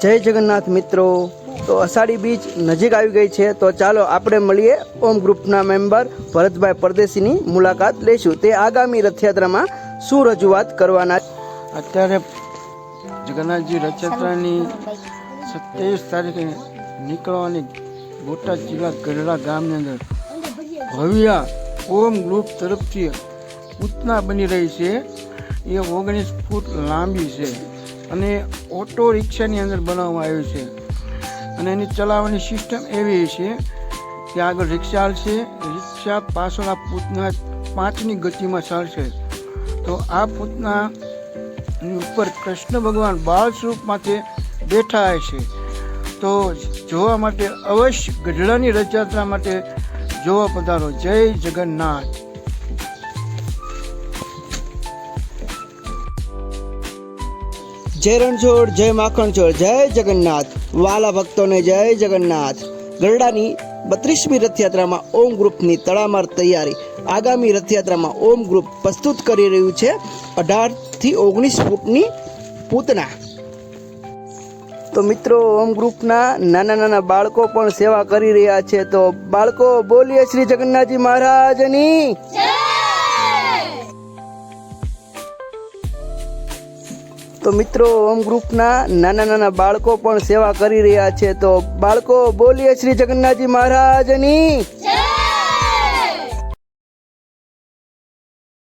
જય જગન્નાથ મિત્રો. તો અષાઢી બીચ નજીક આવી ગઈ છે, તો ચાલો આપણે મળીએ ઓમ ગ્રુપના મેમ્બર ભરતભાઈ પરદેશીની મુલાકાત લઈશું. તે આગામી રથયાત્રામાં શું રજૂઆત કરવાના અત્યારે જગન્નાથજી રથયાત્રાની સત્યાવીસ તારીખે નીકળવાની બોટાદ જિલ્લા ગઢડા ગામની અંદર ભવ્ય ઓમ ગ્રુપ તરફથી પૂતના બની રહી છે. એ ઓગણીસ ફૂટ લાંબી છે. અને ઓટો રિક્ષાની અંદર બનાવવામાં આવ્યું છે. અને એની ચલાવવાની સિસ્ટમ એવી છે કે આગળ રિક્ષા ચાલશે, રિક્ષા પાછળ આ પૂતના પાંચની ગતિમાં ચાલશે. તો આ પૂતના ઉપર કૃષ્ણ ભગવાન બાળ સ્વરૂપમાંથી બેઠા છે. તો જોવા માટે અવશ્ય ગઢડાની રથયાત્રા માટે જોવા પધારો. જય જગન્નાથ. જય રણછોડ, જય માખણછોડ, જય જગન્નાથ. વાલા ભક્તોને જય જગન્નાથ. ગરડાની બત્રીસમી રથયાત્રામાં ઓમ ગ્રુપની તડામાર તૈયારી. આગામી રથયાત્રામાં ઓમ ગ્રુપ પ્રસ્તુત કરી રહ્યું છે અઢારથી ઓગણીસ ફૂટની પૂતના. તો મિત્રો, ઓમ ગ્રુપના નાના નાના બાળકો પણ સેવા કરી રહ્યા છે. તો બાળકો, બોલીએ શ્રી જગન્નાથજી મહારાજની. તો મિત્રો, ઓમ ગ્રુપના નાના નાના બાળકો પણ સેવા કરી રહ્યા છે. તો બાળકો, બોલીએ શ્રી જગન્નાથજી મહારાજની.